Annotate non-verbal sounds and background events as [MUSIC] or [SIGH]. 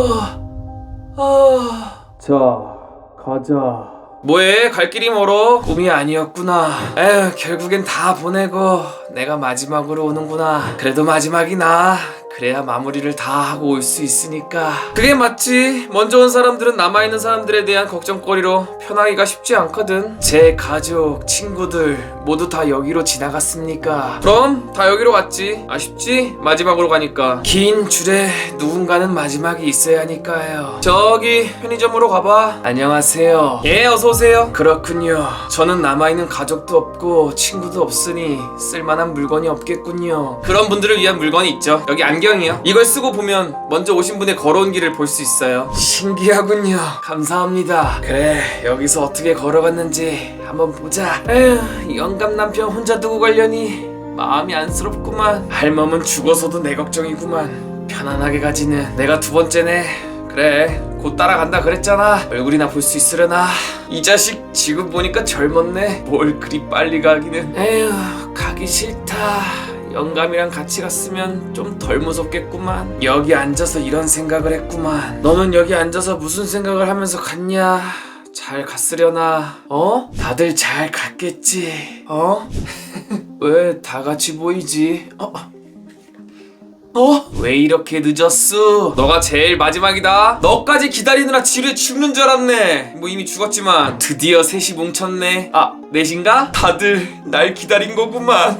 어, 어. 자, 가자. 뭐해? 갈 길이 멀어? 꿈이 아니었구나. 에휴, 결국엔 다 보내고 내가 마지막으로 오는구나. 그래도 마지막이 나. 그래야 마무리를 다 하고 올 수 있으니까. 그게 맞지. 먼저 온 사람들은 남아있는 사람들에 대한 걱정거리로 편하기가 쉽지 않거든. 제 가족, 친구들 모두 다 여기로 지나갔습니까? 그럼 다 여기로 갔지. 아쉽지? 마지막으로 가니까. 긴 줄에 누군가는 마지막이 있어야 하니까요. 저기 편의점으로 가봐. 안녕하세요. 예, 어서오세요. 그렇군요. 저는 남아있는 가족도 없고 친구도 없으니 쓸만한 물건이 없겠군요. 그런 분들을 위한 물건이 있죠. 여기 안경 이요. 이걸 쓰고 보면 먼저 오신 분의 걸어온 길을 볼 수 있어요. 신기하군요. 감사합니다. 그래, 여기서 어떻게 걸어갔는지 한번 보자. 에휴, 영감 남편 혼자 두고 가려니 마음이 안쓰럽구만. 할멈은 죽어서도 내 걱정이구만. 편안하게 가지는 내가 두 번째네. 그래 곧 따라간다 그랬잖아 얼굴이나 볼 수 있으려나 이 자식 지금 보니까 젊었네 뭘 그리 빨리 가기는 에휴 가기 싫다 영감이랑 같이 갔으면 좀 덜 무섭겠구만 여기 앉아서 이런 생각을 했구만 너는 여기 앉아서 무슨 생각을 하면서 갔냐 잘 갔으려나 어? 다들 잘 갔겠지 어? [LAUGHS] 왜 다 같이 보이지 어? 어? 왜 이렇게 늦었어? 너가 제일 마지막이다. 너까지 기다리느라 지루해 죽는 줄 알았네. 뭐 이미 죽었지만 드디어 셋이 뭉쳤네. 아, 넷인가? 다들 날 기다린 거구만.